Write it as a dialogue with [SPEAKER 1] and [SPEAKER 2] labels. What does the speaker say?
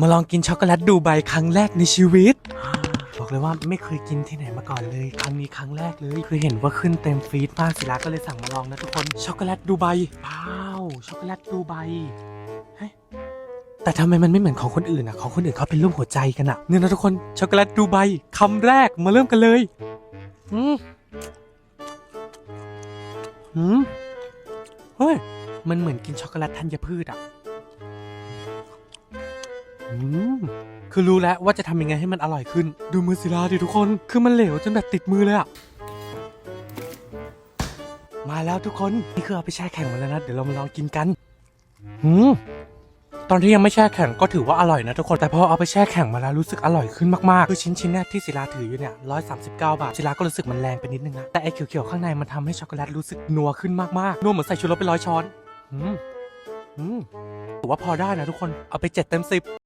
[SPEAKER 1] มาลองกินช็อกโกแลตดูไบครั้งแรกในชีวิต บอกเลยว่าไม่เคยกินที่ไหนมาก่อนเลย ครั้งนี้ครั้งแรกเลย คือเห็นว่าขึ้นเต็มฟีดมากศิลาก็เลยสั่งมาลองนะทุกคนช็อกโกแลตดูไบว้าวช็อกโกแลตดูไบเฮ้แต่ทำไมมันไม่เหมือนของคนอื่นอะของคนอื่นเขาเป็นรูปหัวใจกันอะเนี่ยนะทุกคนช็อกโกแลตดูไบคำแรกมาเริ่มกันเลยอืมอืมเฮ้ยมันเหมือนกินช็อกโกแลตธัญพืชอะ คือรู้แล้วว่าจะทำยังไงให้มันอร่อยขึ้น ดูมือศิลาดิทุกคน คือมันเหลวจนแบบติดมือเลยอะมาแล้วทุกคน นี่คือเอาไปแช่แข็งมาแล้วนะ เดี๋ยวเรามาลองกินกันอืมตอนที่ยังไม่แช่แข็งก็ถือว่าอร่อยนะทุกคน แต่พอเอาไปแช่แข็งมาแล้วรู้สึกอร่อยขึ้นมากๆ คือชิ้นชิ้นๆเนี่ยที่ศิลาถืออยู่เนี่ยร้อยสามสิบเก้าบาทศิลาก็รู้สึกมันแรงไปนิดนึงนะ แต่ไอ้เขียวๆข้างในมันทำให้ช็อกโกแลตรู้สึกนัวขึ้นมากๆ นัวเหมือนใส่ชูรสไปร้อยช้อน อืม อืม ถือว่าพอได้นะทุกคน เอาไปเจ็ดเต็มสิบ